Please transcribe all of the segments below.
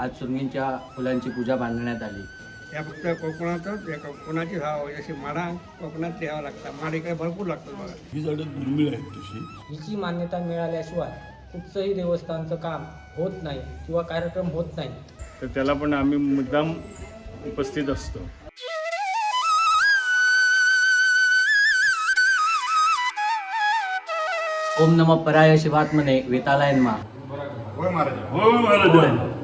आज सुरंगींच्या फुलांची पूजा बांधण्यात आली. या फक्त कोकणातच या कोकणाची व्हावं जशी माडा कोकणात द्यावं लागतात माड इकडे भरपूर लागतात बघा. ही झाडं दुर्मिळ आहेत तशी. हिची मान्यता मिळाल्याशिवाय कुठचंही देवस्थानचं काम होत नाही किंवा कार्यक्रम होत नाही. तर त्याला पण आम्ही मुद्दाम उपस्थित असतो. ओम नम पराय शिवात्मने वेतालायनमा. हो महाराज.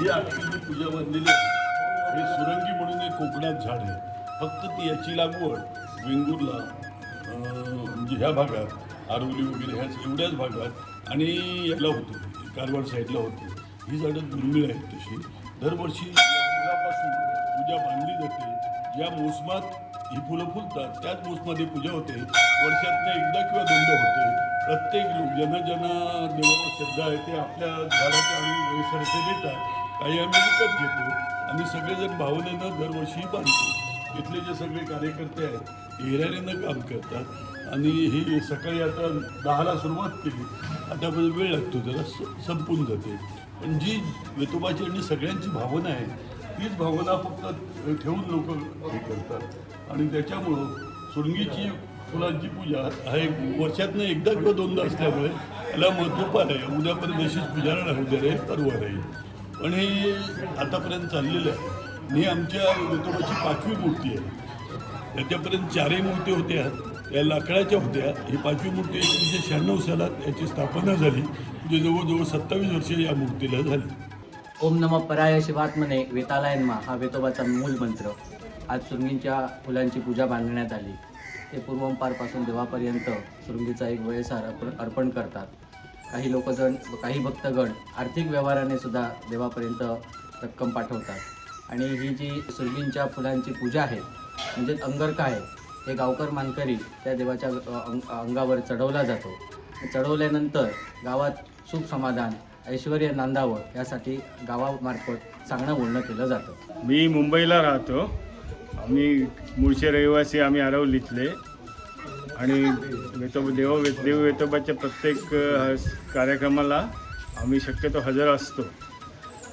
ही आखी पूजा बांधलेली आहे. हे सुरंगी म्हणून एक कोकणात झाड आहे. फक्त ती याची लागवड वेंगुर्ला म्हणजे ह्या भागात आरवली वगैरे ह्याच एवढ्याच भागात आणि याला होते. कारवार साईडला होते. ही झाडं दुर्मिळ आहेत तशी. दरवर्षी फुलापासून पूजा बांधली जाते. ज्या मोसमात ही फुलं फुलतात त्याच मोसमात ही पूजा होते. वर्षातनं एकदा किंवा दोनदा होते. प्रत्येक लोक ज्यांना ज्यांना देवावर श्रद्धा आहे ते आपल्या झाडाच्या आणि सरसे देतात. काही आम्ही विकत घेतो. आणि सगळेजण भावनेनं दरवर्षी बांधतो. इथले जे सगळे कार्यकर्ते आहेत एरियानं काम करतात. आणि ही सकाळी आता दहाला सुरुवात केली. आतापर्यंत वेळ लागतो त्याला स- संपून जाते. पण जी वेतोबाची आणि सगळ्यांची भावना आहे तीच भावना फक्त ठेवून लोक हे करतात. आणि त्याच्यामुळं सुरंगीची फुलांची पूजा हा एक वर्षातनं एकदा किंवा दोनदा असल्यामुळे याला महत्त्व फार आहे. उद्यापर्यंत अशीच पूजा राहू उद्या परवा राहील. पण हे आतापर्यंत चाललेलं आहे. आणि ही आमच्या वेतोबाची पाचवी मूर्ती आहे. त्याच्यापर्यंत चारही मूर्ती होत्या. या लाकडाच्या होत्या. ही पाचवी मूर्ती एकोणीसशे शहाण्णव सालात याची स्थापना झाली. म्हणजे जवळजवळ सत्तावीस वर्षे या मूर्तीला झाली. ओम नम पराय शिवात्मने वेतालायनमा हा वेतोबाचा मूल मंत्र. आज सुरंगींच्या फुलांची पूजा बांधण्यात आली. ते पूर्वंपारपासून देवापर्यंत सुरंगीचा एक वयसार अर्पण अर्पण करतात. काही लोकजण काही भक्तगण आर्थिक व्यवहाराने सुद्धा देवापर्यंत रक्कम पाठवतात. आणि ही जी सुरगींच्या फुलांची पूजा आहे म्हणजेच अंगरखा आहे हे गावकर मानकरी त्या देवाच्या अंग- अंगावर चढवला जातो. चढवल्यानंतर गावात सुख समाधान ऐश्वर नांदावं यासाठी गावामार्फत चांगलं बोलणं केलं जातं. मी मुंबईला राहतो. आम्ही मूळचे रहिवासी आम्ही आरवलीतले आणि वेतो देव देव वेतोबाच्या प्रत्येक कार्यक्रमाला आम्ही शक्यतो हजर असतो.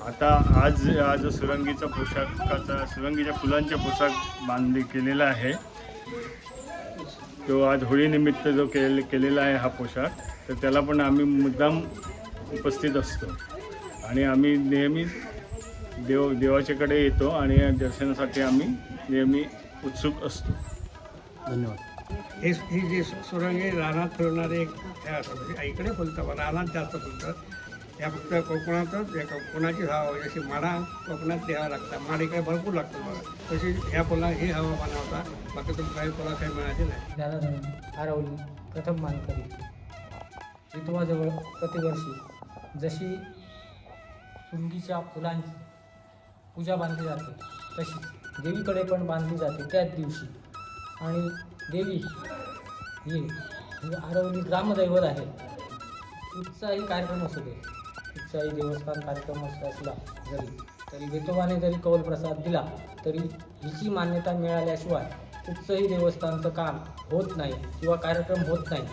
आता आज आज सुरंगीचा पोशाखाचा सुरंगीच्या फुलांचा पोशाख बांधली केलेला आहे. तो आज होळीनिमित्त जो केले केलेला आहे हा पोशाख तर त्याला पण आम्ही मुद्दाम उपस्थित असतो. आणि आम्ही नेहमी देव देवाच्याकडे येतो आणि दर्शनासाठी आम्ही नेहमी उत्सुक असतो. धन्यवाद. हे ही जे सुरंगे रानात फिरणारे एक म्हणजे इकडे फुलतात पण रानात जास्त फुलतात या फक्त कोकणातच या कोकणाची हवा जशी माडा कोकणात द्यावा लागतात. माड इकडे भरपूर लागतो बघा. तशी ह्या फुला हे हवामान होता. बाकी तुम्ही काही फुला काही मिळायचे नाही. दादा हरवली प्रथम मानकरी. विधवाजवळ प्रतिवर्षी जशी सुंगीच्या फुलांची पूजा बांधली जाते तशी देवीकडे पण बांधली जाते त्याच दिवशी. आणि देवी ही म्हणजे आरवली ग्रामदैवत आहे. कुठचाही कार्यक्रम असू दे कुठचाही देवस्थान कार्यक्रम असं असला जरी तरी वेतोबाने जरी कौल प्रसाद दिला तरी हिची मान्यता मिळाल्याशिवाय कुठचंही देवस्थानचं काम होत नाही किंवा कार्यक्रम होत नाही.